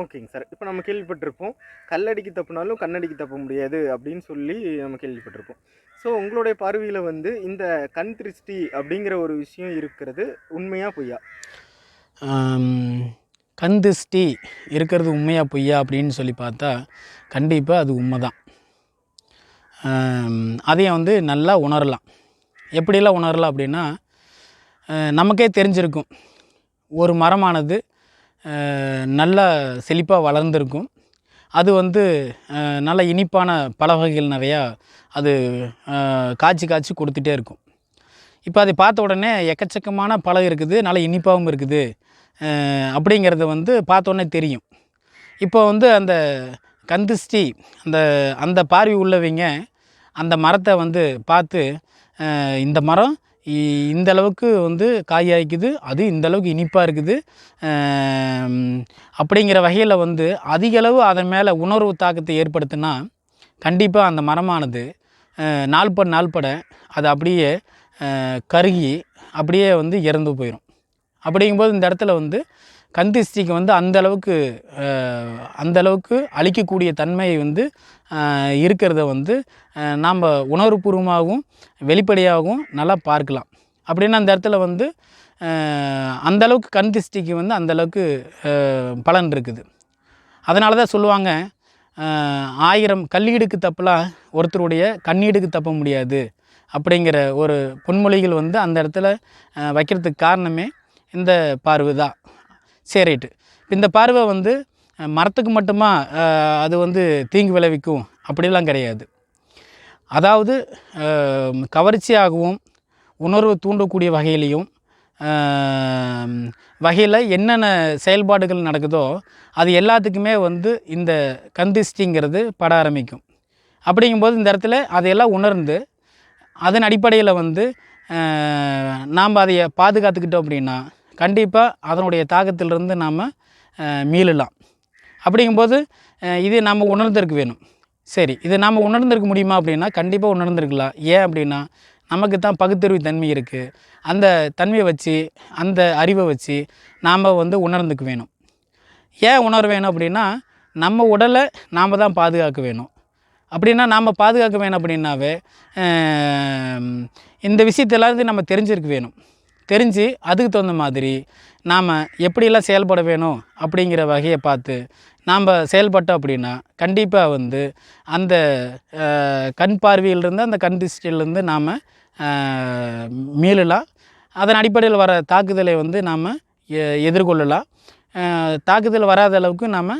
ஓகேங்க சார். இப்போ நம்ம கேள்விப்பட்டிருப்போம். கல்லடிக்கு தப்புனாலும் கண்ணடிக்கு தப்ப முடியாது அப்படின்னு சொல்லி நம்ம கேள்விப்பட்டிருப்போம். ஸோ உங்களுடைய பார்வையில் வந்து இந்த கண் திருஷ்டி அப்படிங்கிற ஒரு விஷயம் இருக்கிறது உண்மையா பொய்யா? கண் திருஷ்டி இருக்கிறது உண்மையா பொய்யா அப்படின்னு சொல்லி பார்த்தா கண்டிப்பாக அது உண்மை தான் அதையும் வந்து நல்லா உணரலாம். எப்படியெல்லாம் உணரலாம் அப்படின்னா நமக்கே தெரிஞ்சிருக்கும். ஒரு மரமானது நல்லா செழிப்பாக வளர்ந்துருக்கும். அது வந்து நல்ல இனிப்பான பல வகைகள் நிறையா அது காய்ச்சி காய்ச்சி கொடுத்துட்டே இருக்கும். இப்போ அதை பார்த்த உடனே எக்கச்சக்கமான பழம் இருக்குது நல்ல இனிப்பாகவும் இருக்குது. அப்படிங்கிறத அப்படிங்கிறது வந்து பார்த்தோன்னே தெரியும். இப்போ வந்து அந்த கந்திஷ்டி அந்த அந்த பார்வை உள்ளவங்க அந்த மரத்தை வந்து பார்த்து இந்த மரம் இந்த அளவுக்கு வந்து காயாய்க்குது. அது இந்த அளவுக்கு இனிப்பாக இருக்குது. அப்படிங்கிற வகையில் வந்து அதிகளவு அதன் மேலே உணர்வு தாக்கத்தை ஏற்படுத்தினா கண்டிப்பாக அந்த மரமானது நாள்பட நாள்பட அது அப்படியே கருகி அப்படியே வந்து இறந்து போயிடும் அப்படிங்கும்போது இந்த இடத்துல வந்து கந்திஷ்டிக்கு வந்து அந்த அளவுக்கு அழிக்கக்கூடிய தன்மை வந்து இருக்கிறத வந்து நாம் உணர்வுபூர்வமாகவும் வெளிப்படையாகவும் நல்லா பார்க்கலாம். அப்படின்னா அந்த இடத்துல வந்து அந்தளவுக்கு அந்த அளவுக்கு கண் வந்து அந்த அளவுக்கு பலன் இருக்குது. அதனால தான் சொல்லுவாங்க ஆயிரம் கல்லீடுக்கு தப்பலாம் ஒருத்தருடைய கண்ணீடுக்கு தப்ப முடியாது அப்படிங்கிற ஒரு பொன்மொழிகள் வந்து அந்த இடத்துல வைக்கிறதுக்கு காரணமே இந்த பார்வை தான் சரி ரைட்டு இந்த பார்வை வந்து மரத்துக்கு மட்டுமா அது வந்து தீங்கு விளைவிக்கும்? அப்படிலாம் கிடையாது. அதாவது கவர்ச்சியாகவும் உணர்வு தூண்டக்கூடிய வகையிலையும் வகையில் என்னென்ன செயல்பாடுகள் நடக்குதோ அது எல்லாத்துக்குமே வந்து இந்த கந்திஷ்டிங்கிறது பட ஆரம்பிக்கும். அப்படிங்கும்போது இந்த இடத்துல அதையெல்லாம் உணர்ந்து அதன் அடிப்படையில் வந்து நாம் அதை பாதுகாத்துக்கிட்டோம் அப்படின்னா கண்டிப்பாக அதனுடைய தாக்கத்திலிருந்து நாம் மீளலாம். அப்படிங்கும்போது இது நம்ம உணர்ந்திருக்கு வேணும். சரி இது நாம் உணர்ந்திருக்க முடியுமா அப்படின்னா கண்டிப்பாக உணர்ந்திருக்கலாம். ஏன் அப்படின்னா நமக்கு தான் பகுத்தறிவு தன்மை இருக்குது அந்த தன்மையை வச்சு அந்த அறிவை வச்சு நாம் வந்து உணர்ந்துக்க வேணும். ஏன் உணர வேணும் அப்படின்னா நம்ம உடலை நாம் தான் பாதுகாக்க வேணும். அப்படின்னா நாம் பாதுகாக்க வேணும் அப்படின்னாவே இந்த விஷயத்தெல்லாம் வந்து நம்ம தெரிஞ்சிருக்க வேணும். தெரிஞ்சு அதுக்கு தகுந்த மாதிரி நாம் எப்படியெல்லாம் செயல்பட வேணும் அப்படிங்கிற வகையை பார்த்து நாம் செயல்பட்டோம் அப்படின்னா கண்டிப்பாக வந்து அந்த கண் பார்வையிலிருந்து அந்த கண் திருஷ்டியிலிருந்து நாம் மீளலாம். அதன் அடிப்படையில் வர தாக்குதலை வந்து நாம் எதிர்கொள்ளலாம். தாக்குதல் வராத அளவுக்கு நாம்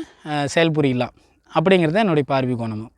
செயல்புரியலாம். அப்படிங்கிறது என்னுடைய பார்வை கோணமும்.